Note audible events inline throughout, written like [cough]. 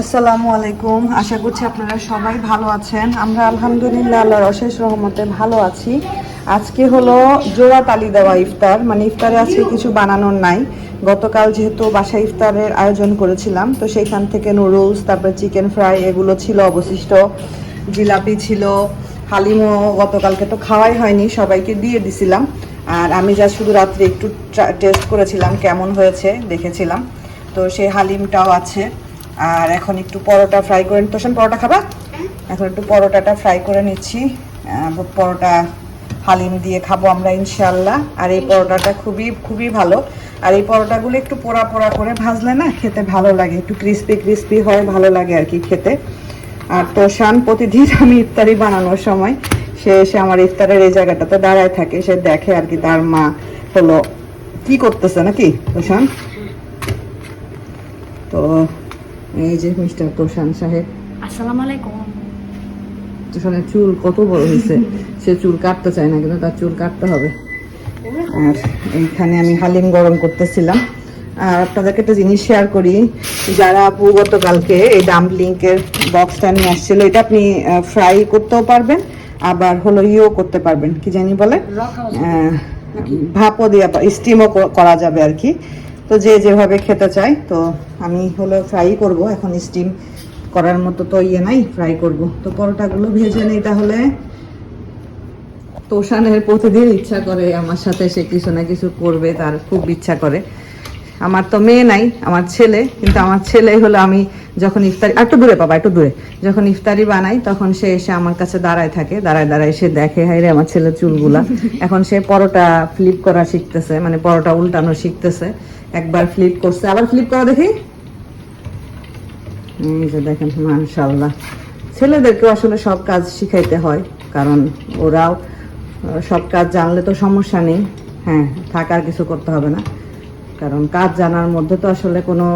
আসসালামু আলাইকুম। আশা করছি আপনারা সবাই ভালো আছেন। আমরা আলহামদুলিল্লাহ আল্লাহর অশেষ রহমতে ভালো আছি। আজকে হলো জোড়া তালি দেওয়া ইফতার। মানে ইফতারে আজকে কিছু বানানোর নাই। গতকাল যেহেতু বাসা ইফতারের আয়োজন করেছিলাম, তো সেইখান থেকে নুডলস তারপর চিকেন ফ্রাই এগুলো ছিল, অবশিষ্ট জিলাপি ছিল। হালিমও গতকালকে তো খাওয়াই হয়নি, সবাইকে দিয়ে দিছিলাম। আর আমি যা শুধু রাত্রে একটু টেস্ট করেছিলাম কেমন হয়েছে, দেখেছিলাম। তো সেই হালিমটাও আছে। আর এখন একটু পরোটা ফ্রাই করে তোষান পরোটা খাবা? এখন একটু পরোটাটা ফ্রাই করে নিচ্ছি। পরোটা হালিম দিয়ে খাব আমরা ইনশাল্লাহ আর এই পরোটাটা খুবই খুবই ভালো। আর এই পরোটাগুলো একটু পোড়া পোড়া করে ভাজলে না খেতে ভালো লাগে। একটু ক্রিস্পি ক্রিস্পি হয় ভালো লাগে আর কি খেতে। আর তোষান প্রতিদিন [laughs] আমি ইফতারি বানানোর সময় সে এসে আমার ইফতারের এই জায়গাটাতে দাঁড়ায় থাকে। সে দেখে আর কি তার মা হলো কি করতেছে নাকি তোষান? তো এই যে মিস্টার তোষান সাহেব। আসসালামু আলাইকুম। তোষানের চুল কত বড় হয়েছে? সে চুল কাটতে চায় না কিন্তু তার চুল কাটতে হবে। আর এইখানে আমি হালিম গরম করতেছিলাম। আর আপনাদেরকে একটা জিনিস শেয়ার করি যারা আপু গতকালকে এই ডাম্পলিংকের বক্সটা নিয়ে আসছিল এটা আপনি ফ্রাই করতেও পারবেন আবার হলো ইও করতে পারবেন কি জানি বলে? আহ, ভাপও দিয়ে স্টিমও করা যাবে আর কি। তো যে যেভাবে খেতে চায় তো আমি হলো ফ্রাই করব। এখন স্টিম করার মতো তো ইয়ে নাই ফ্রাই করব। তো পরোটাগুলো ভেজে নেই তাহলে। তোষানের প্রতিদিন ইচ্ছা করে আমার সাথে সে কিছু না কিছু করবে তার খুব ইচ্ছা করে। আমার তো মেয়ে নাই আমার ছেলে কিন্তু আমার ছেলে হলো আমি যখন ইফতারি একটু দূরে পাবা একটু দূরে। যখন ইফতারি বানাই তখন সে এসে আমার কাছে দাঁড়ায় থাকে দাঁড়ায় দাঁড়ায় সে দেখে হাই রে আমার ছেলে চুলগুলা। [laughs] এখন সে পরোটা ফ্লিপ করা শিখতেছে মানে পরোটা উল্টানো শিখতেছে। একবার ফ্লিপ করছে। আবার ফ্লিপ করা দেখি। দেখেন মাশাল্লাহ ছেলেদেরকেও আসলে সব কাজ শিখাইতে হয়, কারণ ওরাও সব কাজ জানলে তো সমস্যা নেই। হ্যাঁ থাকার কিছু করতে হবে না। কারণ কাজ জানার মধ্যে তো আসলে কোনো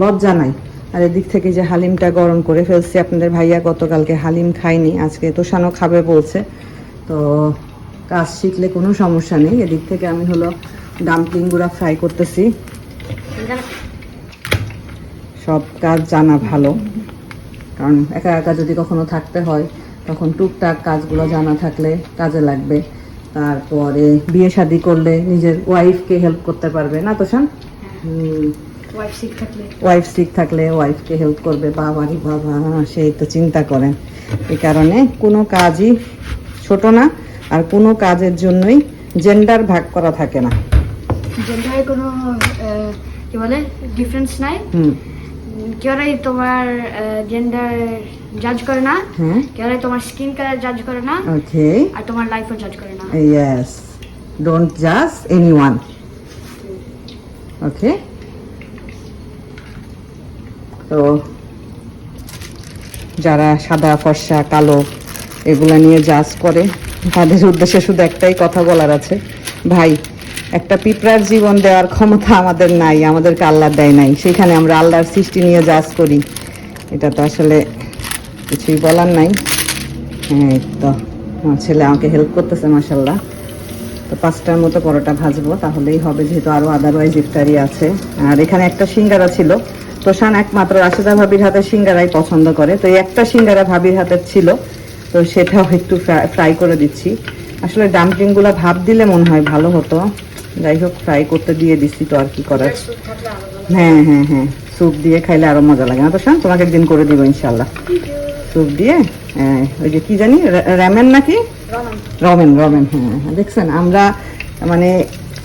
লজ্জা নাই। আর এদিক থেকে যে হালিমটা গরম করে ফেলছি, আপনাদের ভাইয়া গতকালকে হালিম খায়নি, আজকে তোষানো খাবে বলছে। তো কাজ শিখলে কোনো সমস্যা নেই। এদিক থেকে আমি হলো ডাম্পলিংগুলা ফ্রাই করতেছি। সব কাজ জানা ভালো। কারণ একা একা যদি কখনো থাকতে হয় তখন টুকটাক কাজগুলো জানা থাকলে কাজে লাগবে। তারপরে বিয়ে শাদি করলে নিজের ওয়াইফকে হেল্প করতে পারবে। না তো শান ওয়াইফ সিক থাকলে। ওয়াইফ সিক থাকলে ওয়াইফকে হেল্প করবে। বাবারি বাবা সেই তো চিন্তা করেন। এই কারণে কোনো কাজই ছোট না আর কোনো কাজের জন্যই জেন্ডার ভাগ করা থাকে না। জেন্ডারে কোনো কি বলে ডিফারেন্স নাই কেউরাই তোমার জেন্ডার জাজ করে না কেউরাই তোমার স্কিন কালার জাজ করে না ওকে আর তোমার লাইফও জাজ করে না Yes. Don't judge anyone. Okay? তো যারা সাদা ফর্সা কালো এগুলা নিয়ে জাজ করে তাদের উদ্দেশ্যে শুধু একটাই কথা বলার আছে ভাই একটা পিঁপড়ার জীবন দেওয়ার ক্ষমতা আমাদের নাই, আমাদেরকে আল্লাহ দেয় নাই। সেখানে আমরা আল্লাহর সৃষ্টি নিয়ে জাজ করি। এটা তো আসলে কিছুই বলার নাই। হ্যাঁ তো, আমার ছেলে আমাকে হেল্প করতেছে মাসাল্লাহ তো পাঁচটার মতো পরোটা ভাজবো, তাহলেই হবে, যেহেতু আরও আদারওয়াইজ ইফতারি আছে। আর এখানে একটা সিঙ্গারা ছিল। তোষান একমাত্র রাশেদা ভাবির হাতের সিঙ্গারাই পছন্দ করে। তো এই একটা সিঙ্গারা ভাবির হাতের ছিল। তো সেটাও একটু ফ্রাই করে দিচ্ছি। আসলে ডাম্পলিংগুলা ভাব দিলে মনে হয় ভালো হতো। যাই হোক ফ্রাই করতে দিয়ে দিচ্ছি তো আর কি করার। হ্যাঁ হ্যাঁ হ্যাঁ স্যুপ দিয়ে খাইলে আরও মজা লাগে। না তোষান তোমাকে একদিন করে দিব ইনশাল্লাহ স্যুপ দিয়ে হ্যাঁ, ওই যে কি জানি র্যামেন নাকি? রমেন রমেন হ্যাঁ হ্যাঁ, দেখছেন আমরা মানে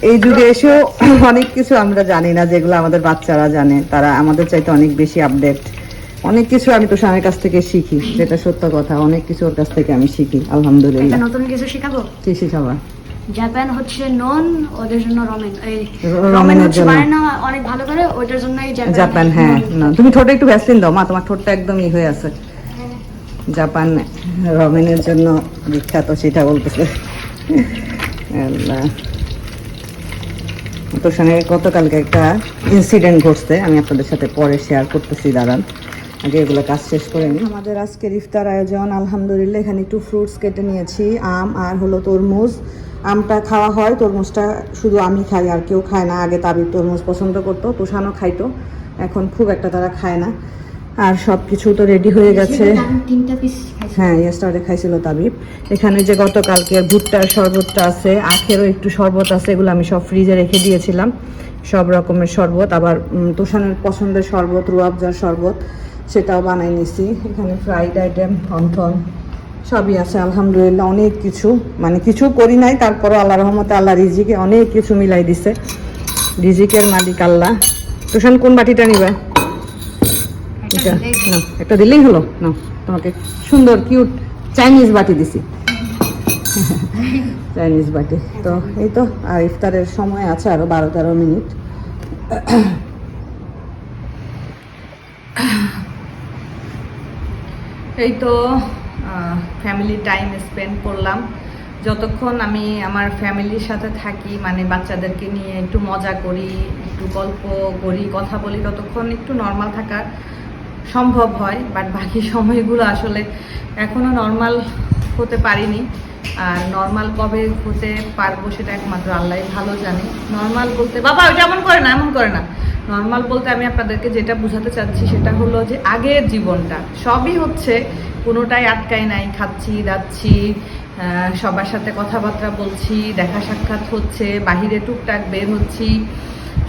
এই যুগে এসেও [clears throat] অনেক কিছু আমরা জানি না যেগুলো আমাদের বাচ্চারা জানে। তারা আমাদের চাইতে অনেক বেশি আপডেট অনেক কিছু আমি তো স্বামীর কাছ থেকে শিখি যেটা সত্য কথা অনেক কিছু ওর কাছ থেকে আমি শিখি আলহামদুলিল্লাহ। নতুন কিছু শেখাবো? কি শিখাবা? জাপান হচ্ছে নন ওদের জন্য রমেন এই রমেন হচ্ছে জন্য। বানানো অনেক ভালো করে ওইটার জন্যই জাপান জাপান হ্যাঁ না তুমি ঠোঁটে একটু ভ্যাসলিন দাও মা তোমার ঠোঁটটা একদম ই হয়ে আছে। জাপান রমেনের জন্য বিখ্যাত সেটা বলতেছে। আল্লাহ। তোর সঙ্গে গতকালকে একটা ইনসিডেন্ট ঘটছে আমি আপনাদের সাথে পরে শেয়ার করতেছি দাঁড়ান। আগে এগুলো কাজ শেষ করে নিই। আমাদের আজকের ইফতার আয়োজন আলহামদুলিল্লাহ এখানে একটু ফ্রুটস কেটে নিয়েছি আম আর হলো তরমুজ। আমটা খাওয়া হয় তরমুজটা শুধু আমি খাই আর কেউ খায় না। আগে তাবির তরমুজ পছন্দ করতো তোষানো খাইতো। এখন খুব একটা তারা খায় না। আর সব কিছু তো রেডি হয়ে গেছে। হ্যাঁ ইয়েস্টারডে খাইছিল তাবিব। এখানে যে গতকালকে ভুট্টার শরবতটা আছে আখেরও একটু শরবত আছে এগুলো আমি সব ফ্রিজে রেখে দিয়েছিলাম। সব রকমের শরবত আবার তুষানের পছন্দের শরবত রুয়াবজার শরবত সেটাও বানাই নিছি। এখানে ফ্রাইড আইটেম থন সবই আছে, আলহামদুলিল্লাহ, অনেক কিছু। মানে কিছু করি নাই, তারপরও আল্লাহ রহমতে আল্লাহ রিজিকে অনেক কিছু মিলাই দিছে। রিজিকের মালিক আল্লাহ। তুষান কোন বাটিটা নিবা? এটা একটা দিলেই হলো। না, তোমাকে সুন্দর কিউট চাইনিজ বাটি দিছি। [laughs] চাইনিজ বাটি। তো, এই তো, আর ইফতারের সময় আছে আরও বারো তেরো মিনিট। এই তো ফ্যামিলি টাইম স্পেন্ড করলাম। যতক্ষণ আমি আমার ফ্যামিলির সাথে থাকি মানে বাচ্চাদেরকে নিয়ে একটু মজা করি, একটু গল্প করি, কথা বলি, ততক্ষণ একটু নর্মাল থাকা সম্ভব হয়। বাট বাকি [laughs] সময়গুলো আসলে এখনও নর্মাল হতে পারিনি। আর নর্মাল কবে হতে পারব সেটা একমাত্র আল্লাহ ভালো জানে। নর্মাল বলতে, বাবা, ওইটা এমন করে না, এমন করে না। নর্মাল বলতে আমি আপনাদেরকে যেটা বোঝাতে চাচ্ছি সেটা হলো যে আগের জীবনটা, সবই হচ্ছে কোনোটাই আটকায় নাই। খাচ্ছি, দাচ্ছি সবার সাথে কথাবার্তা বলছি, দেখা সাক্ষাৎ হচ্ছে, বাহিরে টুকটাক বের হচ্ছি।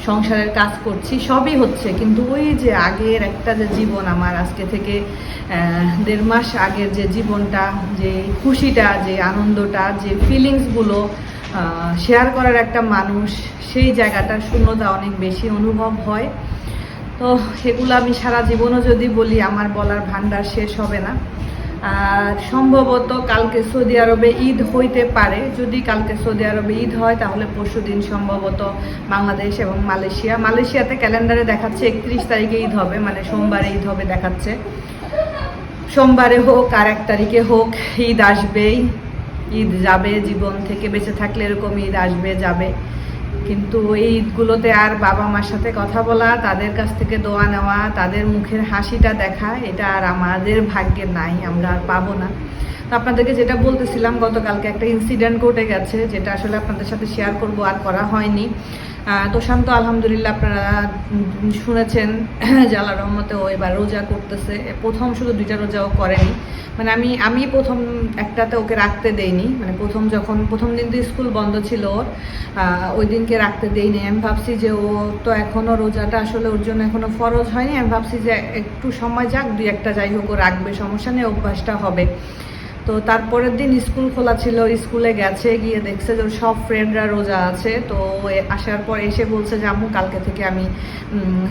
সংসারের কাজ করছি, সবই হচ্ছে। কিন্তু ওই যে আগের একটা যে জীবন আমার আজকে থেকে দেড় মাস আগের যে জীবনটা, যে খুশিটা, যে আনন্দটা, যে ফিলিংসগুলো শেয়ার করার একটা মানুষ, সেই জায়গাটার শূন্যতা অনেক বেশি অনুভব হয়। তো সেগুলো আমি সারা জীবনও যদি বলি, আমার বলার ভান্ডার শেষ হবে না। আর সম্ভবত কালকে সৌদি আরবে ঈদ হইতে পারে। যদি কালকে সৌদি আরবে ঈদ হয়, তাহলে পরশু দিন সম্ভবত বাংলাদেশ এবং মালয়েশিয়া। মালয়েশিয়াতে ক্যালেন্ডারে দেখাচ্ছে একত্রিশ তারিখে ঈদ হবে মানে সোমবারে ঈদ হবে দেখাচ্ছে। সোমবারে হোক আর এক তারিখে হোক, ঈদ আসবেই। ঈদ যাবে জীবন থেকে বেঁচে থাকলে এরকম ঈদ আসবে, যাবে। কিন্তু এই ঈদগুলোতে আর বাবা মার সাথে কথা বলা, তাদের কাছ থেকে দোয়া নেওয়া, তাদের মুখের হাসিটা দেখা, এটা আর আমাদের ভাগ্যে নাই, আমরা আর পাবো না। তো আপনাদেরকে যেটা বলতেছিলাম, গতকালকে একটা ইনসিডেন্ট ঘটে গেছে, যেটা আসলে আপনাদের সাথে শেয়ার করব, আর করা হয়নি। আহ, তো শান্ত আলহামদুলিল্লাহ আপনারা শুনেছেন [clears throat] জালা রহমতে ও এবার রোজা করতেছে। প্রথম শুধু দুইটা রোজাও করেনি। মানে আমি আমি প্রথম একটাতে ওকে রাখতে দেইনি। মানে প্রথম যখন প্রথম দিন তো স্কুল বন্ধ ছিল ওর ওই দিনকে রাখতে দেইনি। আমি ভাবছি যে ও তো এখনও রোজাটা আসলে ওর জন্য এখনও ফরজ হয়নি। আমি ভাবছি যে একটু সময় যাক দুই একটা যাই হোক ও রাখবে সমস্যা নেই অভ্যাসটা হবে। তো তারপরের দিন স্কুল খোলা ছিল, স্কুলে গেছে, গিয়ে দেখছে যে সব ফ্রেন্ডরা রোজা আছে। তো আসার পর এসে বলছে যে, আম্মু, কালকে থেকে আমি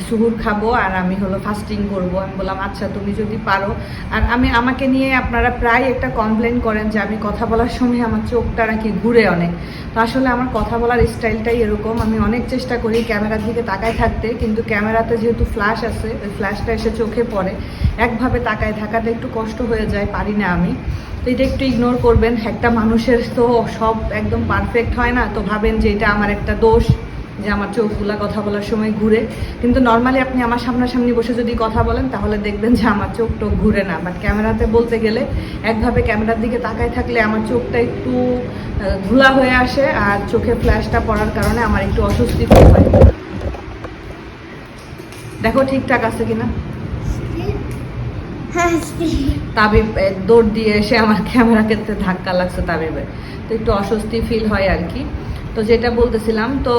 সুহুর খাব আর আমি হলো ফাস্টিং করব। আমি বললাম আচ্ছা তুমি যদি পারো। আর আমি, আমাকে নিয়ে আপনারা প্রায় একটা কমপ্লেন করেন যে, আমি কথা বলার সময় আমার চোখটা নাকি ঘুরে অনেক। তো আসলে আমার কথা বলার স্টাইলটাই এরকম। আমি অনেক চেষ্টা করি ক্যামেরার দিকে তাকায় থাকতে, কিন্তু ক্যামেরাতে যেহেতু ফ্ল্যাশ আছে, ওই ফ্ল্যাশটা এসে চোখে পড়ে। একভাবে তাকায় থাকাটা একটু কষ্ট হয়ে যায়, পারি না আমি। তো এটা একটু ইগনোর করবেন, একটা মানুষের তো সব একদম পারফেক্ট হয় না? তো ভাবেন যে এটা আমার একটা দোষ, যে আমার চোখগুলা কথা বলার সময় ঘুরে। কিন্তু নর্মালি আপনি আমার সামনাসামনি বসে যদি কথা বলেন, তাহলে দেখবেন যে আমার চোখ টোক ঘুরে না। বাট ক্যামেরাতে বলতে গেলে, একভাবে ক্যামেরার দিকে তাকায় থাকলে আমার চোখটা একটু ধুলা হয়ে আসে আর চোখে ফ্ল্যাশটা পড়ার কারণে আমার একটু অস্বস্তি হয়। দেখো ঠিকঠাক আছে কিনা? তাবিব দৌড় দিয়ে এসে আমার ক্যামেরা ক্ষেত্রে ধাক্কা লাগছে তাবিবের। তো একটু অস্বস্তি ফিল হয় আর কি। তো যেটা বলতেছিলাম, তো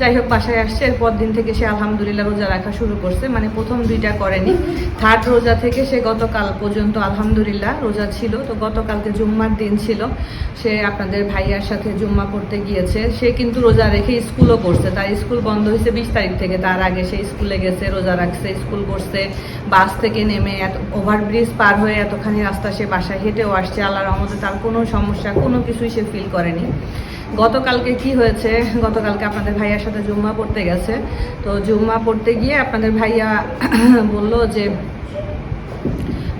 যাই হোক বাসায় আসছে, এরপর দিন থেকে সে আলহামদুলিল্লাহ রোজা রাখা শুরু করছে মানে প্রথম দুইটা করেনি। থার্ড রোজা থেকে সে গতকাল পর্যন্ত আলহামদুলিল্লাহ রোজা ছিল। তো গতকালকে জুম্মার দিন ছিল। সে আপনাদের ভাইয়ার সাথে জুম্মা পড়তে গিয়েছে। সে কিন্তু রোজা রেখে স্কুলও করছে। তার স্কুল বন্ধ হয়েছে বিশ তারিখ থেকে। তার আগে সে স্কুলে গেছে, রোজা রাখছে, স্কুল করছে। বাস থেকে নেমে এত ওভারব্রিজ পার হয়ে এতখানি রাস্তা সে বাসায় হেঁটেও আসছে। আল্লাহ রহমতে তার কোনো সমস্যা, কোনো কিছুই সে ফিল করেনি। গতকালকে কি হয়েছে? গতকালকে আপনাদের ভাইয়ার সাথে জুম্মা পড়তে গেছে। তো জুম্মা পড়তে গিয়ে আপনাদের ভাইয়া [clears throat] বলল যে,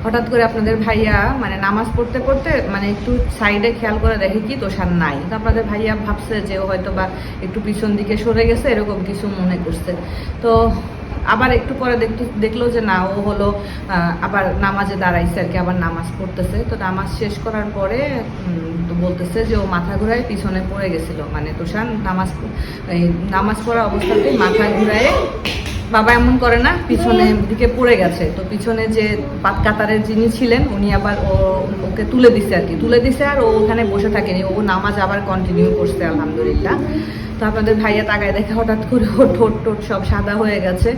হঠাৎ করে আপনাদের ভাইয়া মানে নামাজ পড়তে পড়তে মানে একটু সাইডে খেয়াল করে দেখে কি তোষার নাই। তো আপনাদের ভাইয়া ভাবছে যে হয়তো বা একটু পিছন দিকে সরে গেছে, এরকম কিছু মনে করছে। তো আবার একটু পরে দেখতে দেখল যে না, ও হলো আবার নামাজে দাঁড়াইছে আর কি, আবার নামাজ পড়তেছে। তো নামাজ শেষ করার পরে তো বলতেছে যে ও মাথা ঘুরায় পিছনে পড়ে গেছিল। মানে তোষান নামাজ নামাজ পড়া অবস্থাতেই মাথা ঘুরায়। বাবা এমন করে না, পিছনে দিকে পড়ে গেছে। তো পিছনে যে পাত কাতারের যিনি ছিলেন, উনি আবার ও, ওকে তুলে দিছে আর কি। তুলে দিছে আর ও ওখানে বসে থাকেনি। ও নামাজ আবার কন্টিনিউ করছে, আলহামদুলিল্লাহ। তো আপনাদের ভাইয়া তাকায় দেখে হঠাৎ করে ওর ঠোঁট টোট সব সাদা হয়ে গেছে।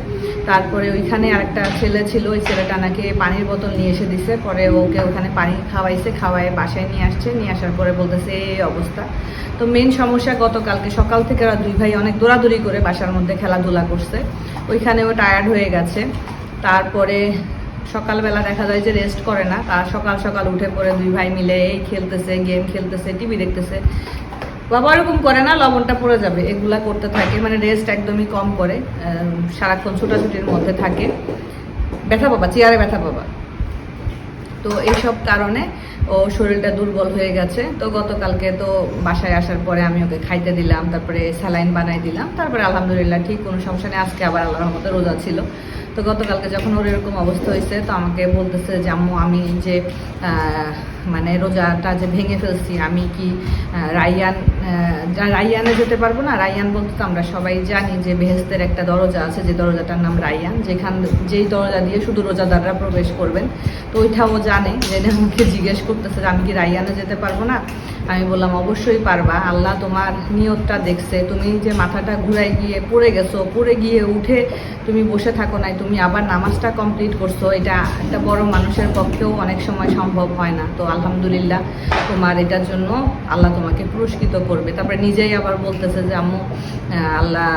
তারপরে ওইখানে আরেকটা ছেলে ছিল, ওই ছেলেটা নাকি পানির বোতল নিয়ে এসে দিছে। পরে ওকে ওখানে পানি খাওয়াইছে খাওয়াই বাসায় নিয়ে আসছে। নিয়ে আসার পরে বলতেছে, এই অবস্থা। তো মেন সমস্যা, গতকালকে সকাল থেকে ওরা দুই ভাই অনেক দৌড়াদৌড়ি করে বাসার মধ্যে খেলাধুলা করছে। ওইখানে ও টায়ার্ড হয়ে গেছে। তারপরে সকালবেলা দেখা যায় যে রেস্ট করে না। তার সকাল সকাল উঠে পড়ে দুই ভাই মিলে এই খেলতেছে গেম খেলতেছে টিভি দেখতেছে। বাবা ওরকম করে না, লবণটা পড়ে যাবে। এগুলা করতে থাকে মানে রেস্ট একদমই কম করে। সারাক্ষণ ছোটাছুটির মধ্যে থাকে। ব্যথা পাবা চেয়ারে ব্যথা পাবা তো এইসব কারণে ও শরীরটা দুর্বল হয়ে গেছে। তো গতকালকে তো বাসায় আসার পরে আমি ওকে খাইতে দিলাম, তারপরে স্যালাইন বানাই দিলাম। তারপরে আলহামদুলিল্লাহ ঠিক কোনো সমস্যা নেই, আজকে আবার আল্লাহর রহমতে রোজা ছিল। তো গতকালকে যখন ওর এরকম অবস্থা হয়েছে, তো আমাকে বলতেছে যে, আম্মু, আমি যে মানে রোজাটা যে ভেঙে ফেলছি, আমি কি রাইয়ান রাইয়ানে যেতে পারব না, রাইয়ান বলতে তো আমরা সবাই জানি যে বেহেস্তের একটা দরজা আছে, যে দরজাটার নাম রাইয়ান, যেখান যেই দরজা দিয়ে শুধু রোজাদাররা প্রবেশ করবেন। তো ওইটাও জানে, জেনে আমাকে জিজ্ঞেস করতেছে যে আমি কি রাইয়ানে যেতে পারব না? আমি বললাম, অবশ্যই পারবা। আল্লাহ তোমার নিয়তটা দেখছে। তুমি যে মাথাটা ঘুরাই গিয়ে পড়ে গেছো, পড়ে গিয়ে উঠে তুমি বসে থাকো নাই, তুমি আবার নামাজটা কমপ্লিট করছ। এটা একটা বড় মানুষের পক্ষেও অনেক সময় সম্ভব হয় না। তো আলহামদুলিল্লাহ, তোমার এটার জন্য আল্লাহ তোমাকে পুরস্কৃত করবে। তারপরে নিজেই আবার বলতেছে যে আম্মু আল্লাহ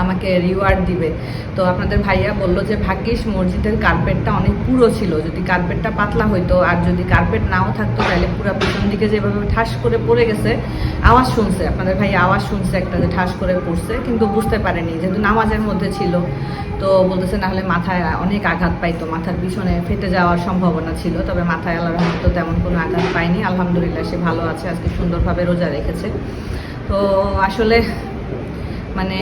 আমাকে রিওয়ার্ড দিবে। তো আপনাদের ভাইয়া বলল যে, ভাগ্যিস মসজিদের কার্পেটটা অনেক পুরো ছিল। যদি কার্পেটটা পাতলা হইতো আর যদি কার্পেট নাও থাকতো, তাহলে পুরো পিছন দিকে যেভাবে ঠাস করে পড়ে গেছে, আওয়াজ শুনছে। আপনাদের ভাই আওয়াজ শুনছে একটা যে ঠাস করে পড়ছে, কিন্তু বুঝতে পারেনি, যেহেতু নামাজের মধ্যে ছিল। তো বলতেছে, না হলে মাথায় অনেক আঘাত পাইতো, মাথার পিছনে ফেটে যাওয়ার সম্ভাবনা ছিল, তবে মাথায় আল্লাহর রহমত তেমন কোনো আঘাত পায়নি আলহামদুলিল্লাহ, সে ভালো আছে, আজকে সুন্দরভাবে রোজা রেখেছে। তো আসলে মানে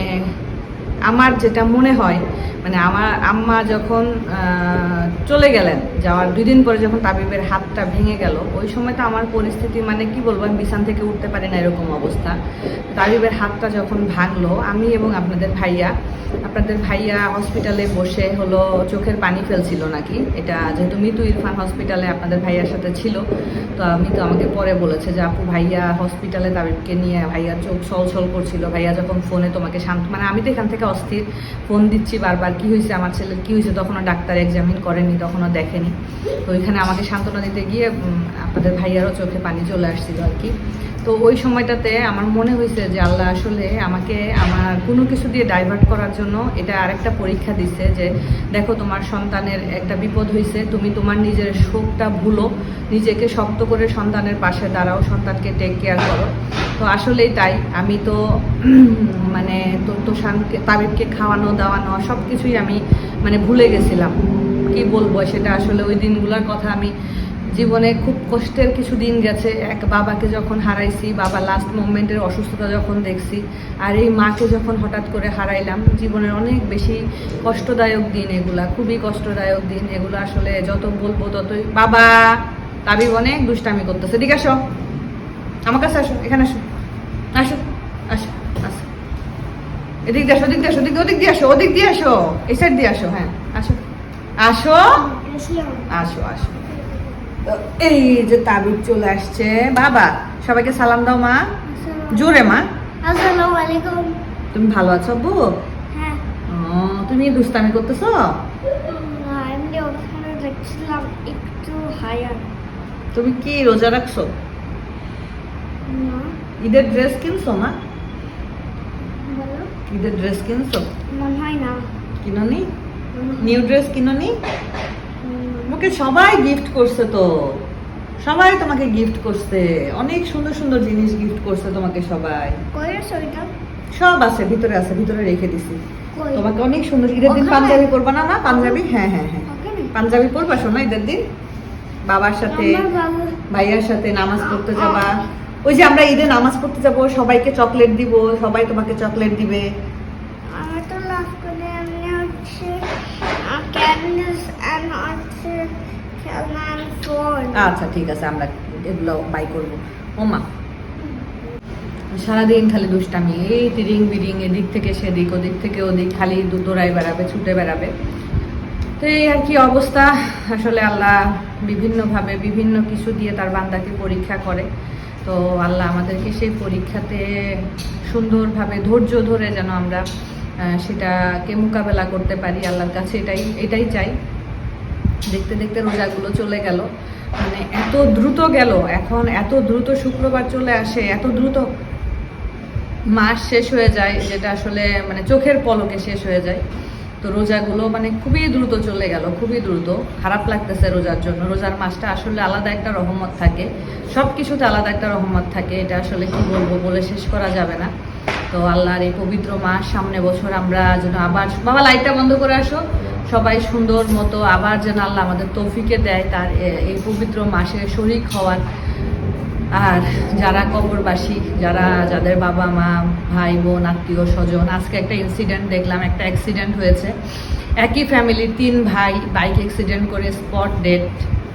আমার যেটা মনে হয় মানে আমার আম্মা যখন চলে গেলেন, যাওয়ার দুই দিন পরে যখন তাবিবের হাতটা ভেঙে গেল, ওই সময় তো আমার পরিস্থিতি মানে কি বলব, আমি বিছান থেকে উঠতে পারি না এরকম অবস্থা। তাবিবের হাতটা যখন ভাঙলো, আমি এবং আপনাদের ভাইয়া আপনাদের ভাইয়া হসপিটালে বসে হলো, চোখের পানি ফেলছিল নাকি? এটা যেহেতু মিতু ইরফান হসপিটালে আপনাদের ভাইয়ার সাথে ছিল, তো মিতু আমাকে পরে বলেছে যে, আপু, ভাইয়া হসপিটালে তাবিবকে নিয়ে ভাইয়ার চোখ ছল ছল করছিল, ভাইয়া যখন ফোনে তোমাকে শান্ত মানে আমি তো এখান থেকে অস্থির, ফোন দিচ্ছি বারবার কি হয়েছে, আমার ছেলে কি হয়েছে তখনও ডাক্তার এক্সামিন করেনি, তখনও দেখেনি। তো ওইখানে আমাকে সান্ত্বনা দিতে গিয়ে আপনাদের ভাইয়ারও চোখে পানি চলে আসছিল আর কি। তো ওই সময়টাতে আমার মনে হয়েছে যে আল্লাহ আসলে আমাকে আমার কোনো কিছু দিয়ে ডাইভার্ট করার জন্য এটা আরেকটা পরীক্ষা দিছে যে দেখো তোমার সন্তানের একটা বিপদ হয়েছে, তুমি তোমার নিজের শোকটা ভুলো, নিজেকে শক্ত করে সন্তানের পাশে দাঁড়াও, সন্তানকে টেক কেয়ার করো। তো আসলেই তাই, আমি তো [clears throat] মানে তো, তোষানকে, তাবিবকে খাওয়ানো, দাওয়ানো সব কিছুই আমি মানে ভুলে গেছিলাম। কি বলব, সেটা আসলে ওই দিনগুলোর কথা আমি জীবনে খুব কষ্টের কিছু দিন গেছে। এক বাবাকে যখন হারাইছি বাবা লাস্ট মোমেন্টের অসুস্থতা যখন দেখছি আর এই মাকে যখন হঠাৎ করে হারাইলাম জীবনের অনেক বেশি কষ্টদায়ক দিন এগুলা খুবই কষ্টদায়ক দিন এগুলো আসলে যত বলব ততই। বাবা তাবিব অনেক দুষ্টামি করতেছে ঠিক আসো। আমার কাছে আসো এখানে আসো। আসো আসো আসো। এদিক দিয়ে আসো ওদিক দিয়ে আসো ওদিক ওদিক দিয়ে আসো ওদিক দিয়ে আসো। এই সাইড দিয়ে আসো হ্যাঁ আসো। আসো? আসো আসো। তো এই যে তাবিব চলে আসছে। বাবা সবাইকে সালাম দাও মা। জোরে মা। আসসালামু আলাইকুম। তুমি ভালো আছো আব্বু? হ্যাঁ। তুমি দুষ্টামি করতেছো? তুমি কি রোজা রাখছো? না। ঈদের ড্রেস কিনছো মা? ঈদের ড্রেস কিনছো? মনে হয় না। কিনোনি? New dress কিনোনি? উম, তোমাকে সবাই গিফট করছে তো। সবাই তোমাকে গিফট করছে। অনেক সুন্দর সুন্দর জিনিস গিফট করছে তোমাকে সবাই। সব আছে ভিতরে আছে ভিতরে রেখে দিছি। তোমাকে অনেক সুন্দর ঈদের দিন পাঞ্জাবি পরবা না না? পাঞ্জাবি? হ্যাঁ হ্যাঁ হ্যাঁ। পাঞ্জাবি পরবা শোনা ঈদের দিন। বাবার সাথে ভাইয়ার সাথে নামাজ পড়তে যাবা। ওই যে আমরা ঈদে নামাজ পড়তে যাব সবাইকে চকলেট দিব সবাই তোমাকে চকলেট দিবে। আমার তো লাভ করে এমনি হচ্ছে ক্যান্ডিস অ্যান্ড হচ্ছে আচ্ছা ঠিক আছে, আমরা এগুলো বাই করব। ওমা সারাদিন খালি দুষ্টামি, এই তিরিং বিরিং, এদিক থেকে সেদিক, ওদিক থেকে ওদিক, খালি দৌড়ায় বেড়াবে, ছুটে বেড়াবে। তো এই আর কি অবস্থা, আসলে আল্লাহ বিভিন্নভাবে বিভিন্ন কিছু দিয়ে তার বান্দাকে পরীক্ষা করে। তো আল্লাহ আমাদেরকে সেই পরীক্ষাতে সুন্দরভাবে ধৈর্য ধরে যেন আমরা সেটাকে মোকাবেলা করতে পারি, আল্লাহর কাছে এটাই এটাই চাই। দেখতে দেখতে রোজাগুলো চলে গেল। মানে এত দ্রুত গেল, এখন এত দ্রুত শুক্রবার চলে আসে, এত দ্রুত মাস শেষ হয়ে যায়, যেটা আসলে মানে চোখের পলকে শেষ হয়ে যায়। তো রোজাগুলো মানে খুবই দ্রুত চলে গেল, খুবই দ্রুত। খারাপ লাগতেছে রোজার জন্য। রোজার মাসটা আসলে আলাদা একটা রহমত থাকে। সব কিছুতে আলাদা একটা রহমত থাকে, এটা আসলে কি বলব বলে শেষ করা যাবে না। তো আল্লাহর এই পবিত্র মাস, সামনে বছর আমরা যেন আবার বাবা লাইটটা বন্ধ করে আসো। সবাই সুন্দর মতো আবার যেন আল্লাহ আমাদের তৌফিকে দেয় তার এই পবিত্র মাসে শরিক হওয়ার। আর যারা কবরবাসী, যারা যাদের বাবা, মা, ভাই, বোন, আত্মীয়, স্বজন, আজকে একটা ইনসিডেন্ট দেখলাম, একটা অ্যাক্সিডেন্ট হয়েছে। একই ফ্যামিলির তিন ভাই বাইক অ্যাক্সিডেন্ট করে স্পট ডেট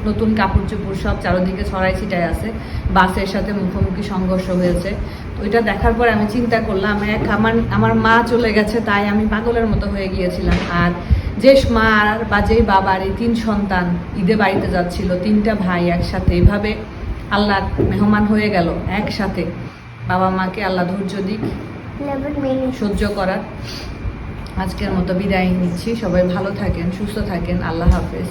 নতুন কাপড় চোপড় সব চারোদিকে ছড়াই ছিটায় আছে। বাসের সাথে মুখোমুখি সংঘর্ষ হয়েছে। তো ওইটা দেখার পর আমি চিন্তা করলাম, এক, আমার আমার মা চলে গেছে, তাই আমি পাগলের মতো হয়ে গিয়েছিলাম। আর যে মার বা যেই বাবার এই তিন সন্তান ঈদে বাড়িতে যাচ্ছিল তিনটা ভাই একসাথে। এভাবে আল্লাহ মেহমান হয়ে গেল একসাথে। বাবা মাকে আল্লাহ ধৈর্য দিক সহ্য করার। আজকের মতো বিদায় নিচ্ছি। সবাই ভালো থাকেন সুস্থ থাকেন। আল্লাহ হাফেজ।